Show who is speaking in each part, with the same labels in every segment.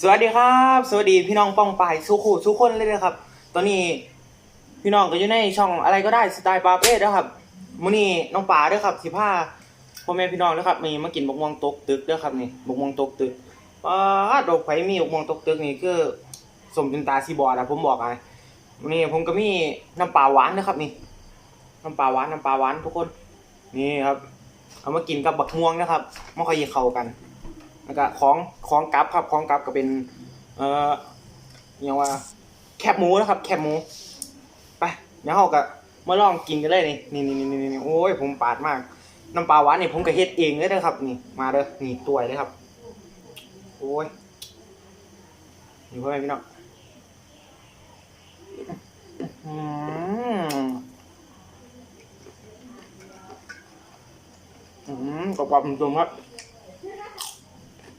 Speaker 1: สวัสดีครับ สวัสดีพี่น้องป้องปายสุขุทุกคนเลยนะครับ ตอนนี้พี่น้องก็อยู่ในช่องอะไรก็ได้สไตล์ปาเป้นะครับมื้อนี้น้องป๋าด้วยครับสิพาพ่อแม่พี่น้องนะครับมีมากินบกม่วงตกตึกด้วยครับนี่บกม่วงตกตึกป้าดดอกไฟมีบกม่วงตกตึกนี่คือสมจนตาซีบอดอะผมบอกไงวันนี้ผมก็มีน้ำปลาหวานนะครับนี่น้ำปลาหวานน้ำปลาหวานทุกคนนี่ครับเอามากินกับบักม่วงนะครับไม่ค่อยเข้ากัน แล้วก็ของของกลับครับของกลับก็เป็นเอ่อเรียกว่าแคบหมูนะครับ แคบหมูไปเดี๋ยวเราก็มาลองกินกันเลยนี่นี่นี่นี่นี่โอ้ยผมปาดมากน้ำปลาหวานนี่ผมก็เฮ็ดเองเลยนะครับ นี่มาเด้อนี่ตัวเลยครับ โอ้ยนี่พ่อแม่พี่น้องอืมอืมกรอบๆตรงๆครับ โ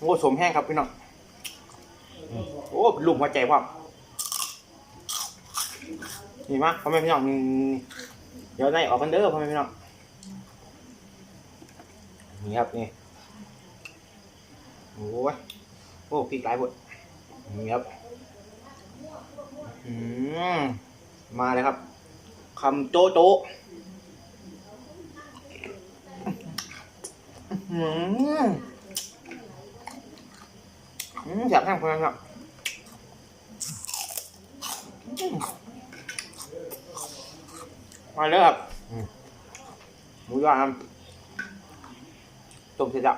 Speaker 1: อ้สมแห้งครับพี่น้องอืมโอ้ลุมหัวใจพ่อมนี่มาพ่อแม่พี่น้องนี่เดี๋ยวในออกกันเด้อพ่อแม่พี่น้อง นี่ครับนี่ โอ้ย โอ้พริกหลายบดนี่ครับ อืม มาเลยครับ คำโจ๊ะโจอืมอืมอยากให้คนนั้นครับอืมมาเลยครับหมูย่างต้มเสร็จแล้ว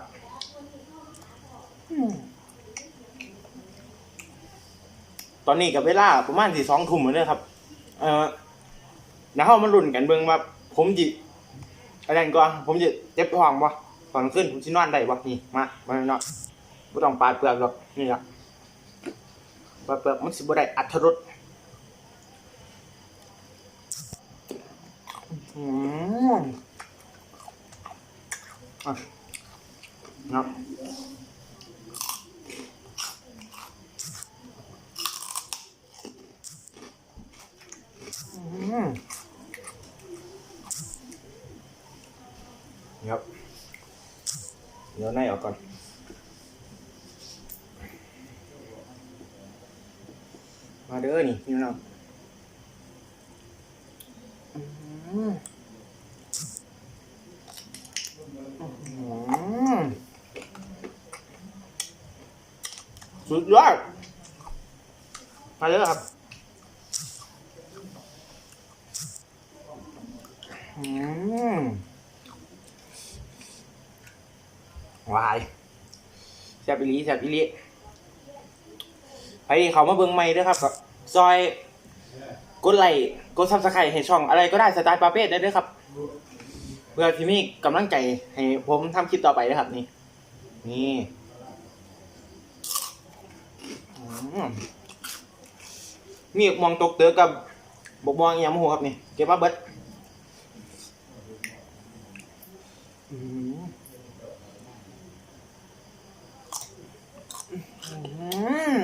Speaker 1: ตอนนี้กับเวลาประมาณสี่สองทุ่มเหมือนเดิมครับ เอ่อ แล้วเขามาลุ้นกันเบิ่งว่า ผมจิอะไรก่อนผมจิเจ็บท้องบ่ตอนขึ้นผมสินอนได้บ่นี่มามาเนาะบ่ต้องปาดเปลือกหรอกนี่ล่ะปาดเปลือกมันสิบ่ได้อรรถรสอืมอะเนาะอืม ครับเดี๋ยวในออกก่อนมาเด้อนี่พี่น้องสุดยอดมาเด้อครับ วายแซบอีลีแซบอีลีไปเขามาเบิ่งใหม่ด้วยครับก็ซอยกดไลค์กดซับสไครต์ให้ช่องอะไรก็ได้สไตล์ปาเป้ได้ด้วยครับเพื่อที่มีกำลังใจให้ผมทำคลิปต่อไปนะครับ นี่ นี่มีมองตกเตือกับบกมองอีหยังมโหครับนี่ เก็บมาเบิดอืม อืม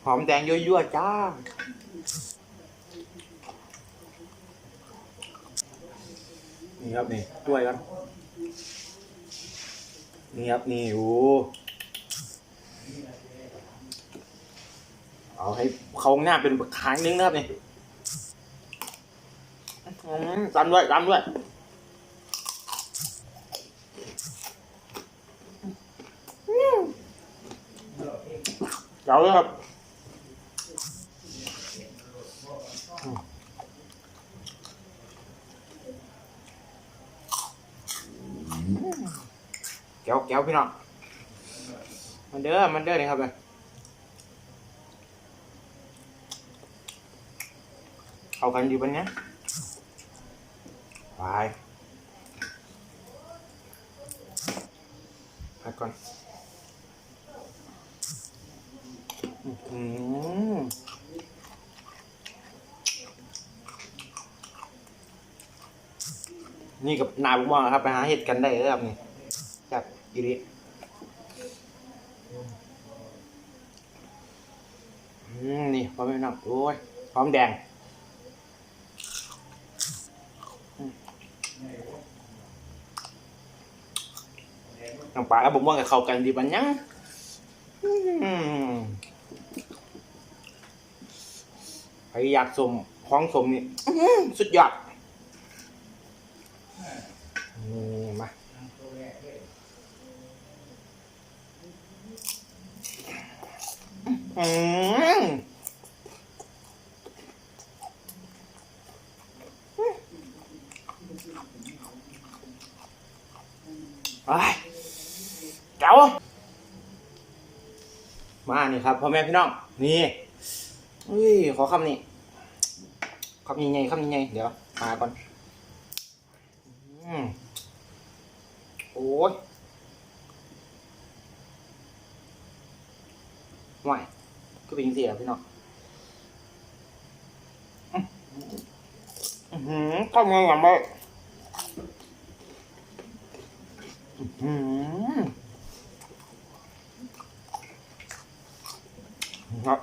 Speaker 1: ห อมแดงยั่วๆจ้า นี่ครับนี่ด้วยครับ นี่ครับนี่โอ้เอาให้เขาหน้าเป็นครั้งนึงนะครับนี่อืมตามด้วยตามด้วยเจ๋วเลยครับ วพี่น้องมันเด้อมันเด้อนี่ครับเลยเอากันอยู่บนเนี้ยไปพักก่อนอืมนี่กับนาบุกมองครับไปหาเห็ดกันได้เลยครับนี่ อีรินี่พร้อมไหมน้ำโอ้ยพร้อมแดงน้ำปลาแล้วผมว่าจะเข้ากันดีปันยังใครอยากสมคล้องสมนี่สุดยอด อืมไอ้เจ้ามานี่ครับพ่อแม่พี่น้อง นี่อุ้ยขอคำนี้คำยังไงคำยังไงเดี๋ยวมาก่อนอืมโอ้ยไหว ก็เป็นเสียพี่น้องอือหือข้าวเงยอย่างไรอือหือครับ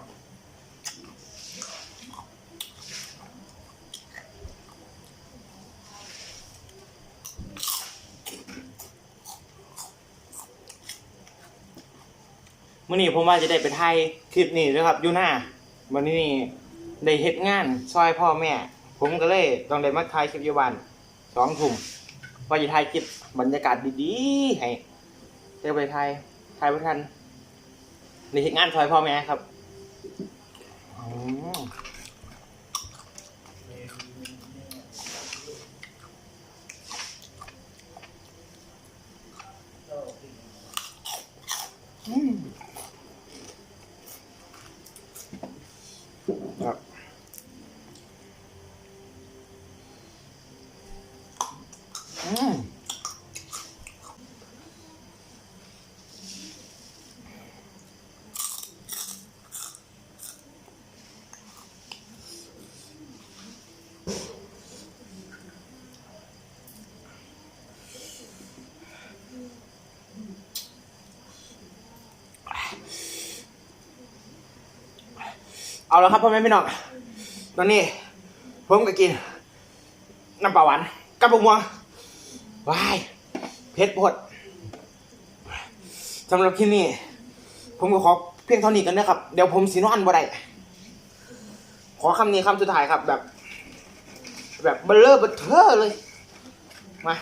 Speaker 1: มื่อนี้ผมว่าจะได้ไปถ่ายคลิปนี้นะครับอยู่หน้าวันนี้นี่ได้เฮ็ดงานซอยพ่อแม่ ผมก็เลยต้องได้มาถ่ายคลิปอยู่บ้านสองทุ่มว่าจะถ่ายคลิปบรรยากาศดีๆให้ได้ไปถ่ายถ่ายไปทันได้เฮ็ดงานซอยพ่อแม่ครับ เอาแล้วครับพ่อแม่พี่น้องตอนนี้ผมก็กินน้ำปลาหวานกับบุกม่วว้ายเผ็ดปวดสำหรับคลิปนี้ผมก็ขอเพียงเท่านี้กันนะครับ เดี๋ยวผมสีนอนบ่ได้ขอคำนี้คำสุดท้ายครับ แบบ แบบเบลเลอร์เบลเทอร์เลย มา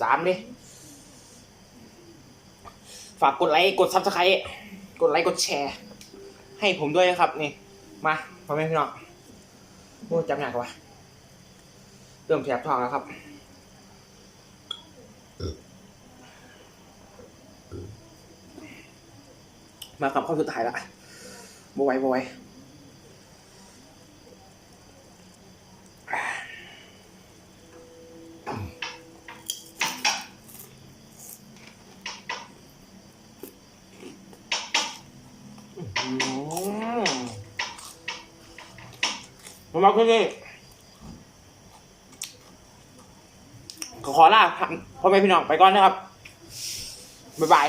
Speaker 1: สามดิ ฝากกดไลค์ กดซับสไครต์ ดไลค์กดแชร์ ให้ผมด้วยนะครับ นี่ มาพ่อแม่พี่น้องโอ้ยจำหนักว่าเริ่มแสบท้องแล้วครับมาคำข้อสุดท้ายละบไหวบไหวยม ผมมาคือนี่ขอขอลาพ่อแม่พี่น้องไปก่อนนะครับ บ๊ายบาย